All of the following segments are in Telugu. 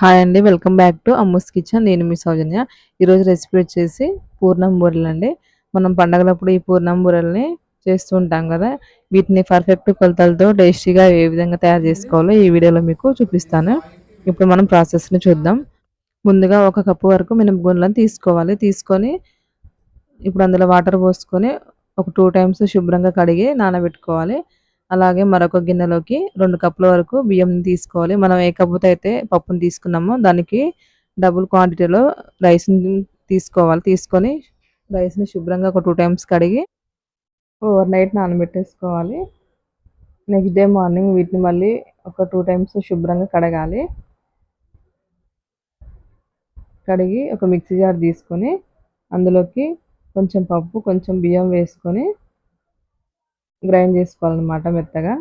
హాయ్ అండి welcome back to Ammu's kitchen నేను మీ సౌజన్య. ఈరోజు రెసిపీ వచ్చేసి పూర్ణం బూరెలు అండి. మనం పండగలప్పుడు ఈ పూర్ణం బూరెల్ని చేస్తూ ఉంటాం కదా. వీటిని పర్ఫెక్ట్ కొలతలతో టేస్టీగా ఏ విధంగా తయారు చేసుకోవాలో ఈ వీడియోలో మీకు చూపిస్తాను. ఇప్పుడు మనం ప్రాసెస్ని చూద్దాం. ముందుగా ఒక కప్పు వరకు మినపగుండ్లను తీసుకోవాలి. తీసుకొని ఇప్పుడు అందులో వాటర్ పోసుకొని ఒక టూ టైమ్స్ శుభ్రంగా కడిగి నానబెట్టుకోవాలి. అలాగే మరొక గిన్నెలోకి రెండు కప్పుల వరకు బియ్యం తీసుకోవాలి. మనం ఏ కప్పుతో అయితే పప్పును తీసుకున్నామో దానికి డబుల్ క్వాంటిటీలో రైస్ని తీసుకోవాలి. తీసుకొని రైస్ని శుభ్రంగా ఒక టూ టైమ్స్ కడిగి ఓవర్ నైట్ నానబెట్టేసుకోవాలి. నెక్స్ట్ డే మార్నింగ్ వీటిని మళ్ళీ ఒక టూ టైమ్స్ శుభ్రంగా కడగాలి. కడిగి ఒక మిక్సీ జార్ తీసుకొని అందులోకి కొంచెం పప్పు కొంచెం బియ్యం వేసుకొని గ్రైండ్ చేసుకోవాలన్నమాట మెత్తగా.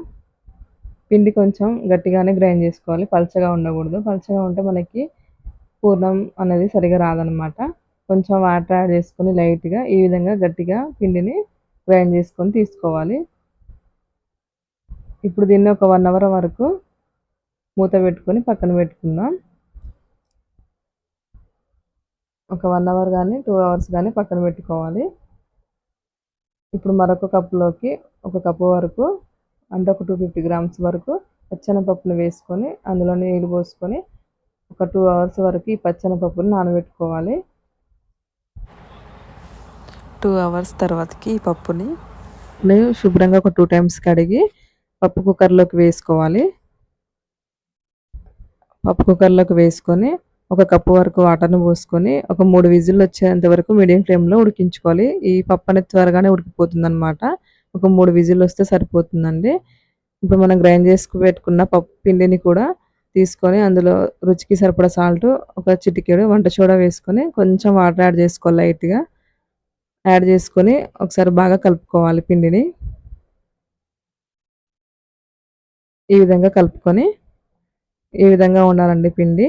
పిండి కొంచెం గట్టిగానే గ్రైండ్ చేసుకోవాలి. పలచగా ఉండకూడదు. పలచగా ఉంటే మనకి పూర్ణం అనేది సరిగా రాదనమాట కొంచెం వాటర్ యాడ్ చేసుకొని లైట్గా ఈ విధంగా గట్టిగా పిండిని గ్రైండ్ చేసుకొని తీసుకోవాలి. ఇప్పుడు దీన్ని ఒక వన్ అవర్ వరకు మూత పెట్టుకొని పక్కన పెట్టుకుందాం. ఒక వన్ అవర్ కానీ టూ అవర్స్ కానీ పక్కన పెట్టుకోవాలి. ఇప్పుడు మరొక కప్పులోకి ఒక కప్పు వరకు అంటే ఒక టూ ఫిఫ్టీ గ్రామ్స్ వరకు పప్పును వేసుకొని అందులో నీళ్ళు పోసుకొని ఒక టూ అవర్స్ వరకు ఈ పప్పును నానబెట్టుకోవాలి. టూ అవర్స్ తర్వాతకి ఈ పప్పుని శుభ్రంగా ఒక టూ టైమ్స్ కడిగి పప్పు కుక్కర్లోకి వేసుకోవాలి. పప్పు కుక్కర్లోకి వేసుకొని ఒక కప్పు వరకు వాటర్ని పోసుకొని ఒక మూడు విజిల్లు వచ్చేంత వరకు మీడియం ఫ్లేమ్లో ఉడికించుకోవాలి. ఈ పప్పు అనేది త్వరగానే ఉడికిపోతుంది అనమాట ఒక మూడు విజిల్లు వస్తే సరిపోతుందండి. ఇప్పుడు మనం గ్రైండ్ చేసుకు పెట్టుకున్న పప్పు పిండిని కూడా తీసుకొని అందులో రుచికి సరిపడా సాల్ట్ ఒక చిటికెడు వంట సోడా వేసుకొని కొంచెం వాటర్ యాడ్ చేసుకోవాలి లైట్గా. యాడ్ చేసుకొని ఒకసారి బాగా కలుపుకోవాలి పిండిని. ఈ విధంగా కలుపుకొని ఈ విధంగా ఉండాలండి పిండి.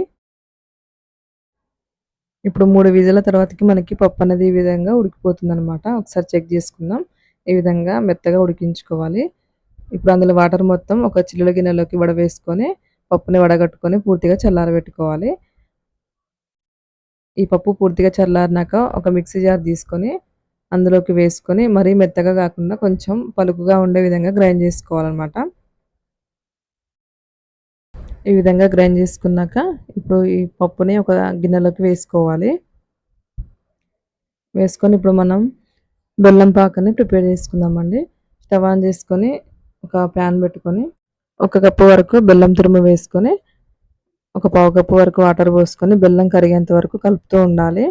ఇప్పుడు మూడు విజుల తర్వాతకి మనకి పప్పు అనేది ఈ విధంగా ఉడికిపోతుంది అనమాట ఒకసారి చెక్ చేసుకుందాం. ఈ విధంగా మెత్తగా ఉడికించుకోవాలి. ఇప్పుడు అందులో వాటర్ మొత్తం ఒక చిల్లుల గిన్నెలోకి వడవేసుకొని పప్పుని వడగట్టుకొని పూర్తిగా చల్లారబెట్టుకోవాలి. ఈ పప్పు పూర్తిగా చల్లారినాక ఒక మిక్సీ జార్ తీసుకొని అందులోకి వేసుకొని మరీ మెత్తగా కాకుండా కొంచెం పలుకుగా ఉండే విధంగా గ్రైండ్ చేసుకోవాలన్నమాట. ఈ విధంగా గ్రైండ్ చేసుకున్నాక ఇప్పుడు ఈ పప్పుని ఒక గిన్నెలోకి వేసుకోవాలి. వేసుకొని ఇప్పుడు మనం బెల్లం పాకని ప్రిపేర్ చేసుకుందామండి. స్టవ్ ఆన్ చేసుకొని ఒక ప్యాన్ పెట్టుకొని ఒక కప్పు వరకు బెల్లం తురుము వేసుకొని ఒక పావు కప్పు వరకు వాటర్ పోసుకొని బెల్లం కరిగేంత వరకు కలుపుతూ ఉండాలి.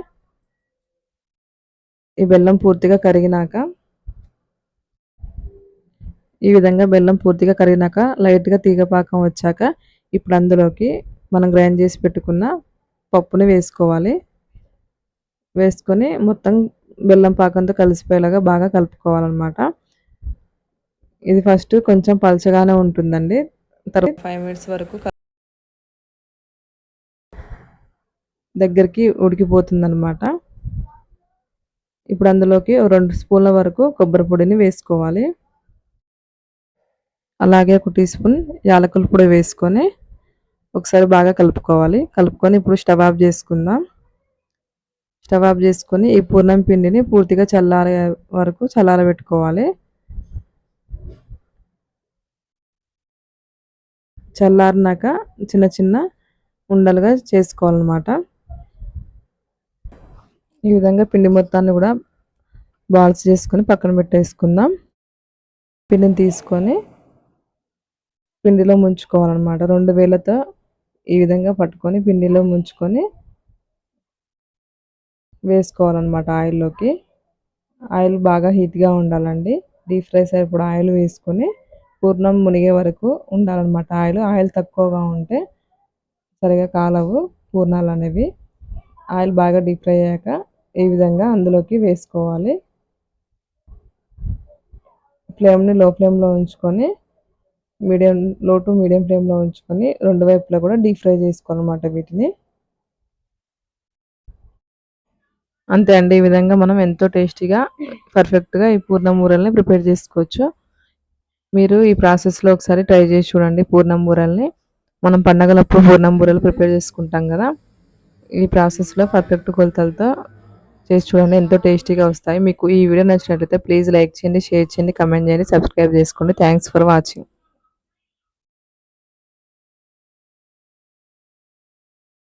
ఈ బెల్లం పూర్తిగా కరిగినాక ఈ విధంగా బెల్లం పూర్తిగా కరిగినాక లైట్గా తీగ పాకం వచ్చాక ఇప్పుడు అందులోకి మనం గ్రైండ్ చేసి పెట్టుకున్న పప్పుని వేసుకోవాలి. వేసుకొని మొత్తం బెల్లం పాకంతో కలిసిపోయేలాగా బాగా కలుపుకోవాలన్నమాట. ఇది ఫస్ట్ కొంచెం పలచగానే ఉంటుందండి. తర్వాత ఫైవ్ మినిట్స్ వరకు దగ్గరికి ఉడికిపోతుంది అనమాట ఇప్పుడు అందులోకి రెండు స్పూన్ల వరకు కొబ్బరి పొడిని వేసుకోవాలి. అలాగే ఒక టీ స్పూన్ యాలకుల పొడి వేసుకొని ఒకసారి బాగా కలుపుకోవాలి. కలుపుకొని ఇప్పుడు స్టవ్ ఆఫ్ చేసుకుందాం. స్టవ్ ఆఫ్ చేసుకొని ఈ పూర్ణం పిండిని పూర్తిగా చల్లారే వరకు చల్లారబెట్టుకోవాలి. చల్లారినాక చిన్న చిన్న ఉండలుగా చేసుకోవాలన్నమాట. ఈ విధంగా పిండి మొత్తాన్ని కూడా బాల్స్ చేసుకొని పక్కన పెట్టేసుకుందాం. పిండిని తీసుకొని పిండిలో ముంచుకోవాలన్నమాట. రెండు వేలతో ఈ విధంగా పట్టుకొని పిండిలో ముంచుకొని వేసుకోవాలన్నమాట ఆయిల్లోకి. ఆయిల్ బాగా హీట్గా ఉండాలండి. డీప్ ఫ్రై సరిపడా ఆయిల్ వేసుకొని పూర్ణం మునిగే వరకు ఉండాలన్నమాట ఆయిల్. ఆయిల్ తక్కువగా ఉంటే సరిగా కాలవు పూర్ణాలు అనేవి. ఆయిల్ బాగా డీప్ ఫ్రై అయ్యాక ఈ విధంగా అందులోకి వేసుకోవాలి. ఫ్లేమ్ని లో ఫ్లేమ్లో ఉంచుకొని మీడియం లో టు మీడియం ఫ్లేమ్లో ఉంచుకొని రెండు వైపులా కూడా డీప్ ఫ్రై చేసుకోవాలన్నమాట వీటిని. అంతే అండి ఈ విధంగా మనం ఎంతో టేస్టీగా పర్ఫెక్ట్గా ఈ పూర్ణమూరల్ని ప్రిపేర్ చేసుకోవచ్చు. మీరు ఈ ప్రాసెస్లో ఒకసారి ట్రై చేసి చూడండి పూర్ణమూరల్ని. మనం పండగలప్పుడు పూర్ణం బూరెలు ప్రిపేర్ చేసుకుంటాం కదా. ఈ ప్రాసెస్లో పర్ఫెక్ట్ కొలతలతో చేసి చూడండి ఎంతో టేస్టీగా వస్తాయి. మీకు ఈ వీడియో నచ్చినట్లయితే ప్లీజ్ లైక్ చేయండి షేర్ చేయండి కమెంట్ చేయండి సబ్స్క్రైబ్ చేసుకోండి. Thanks for watching.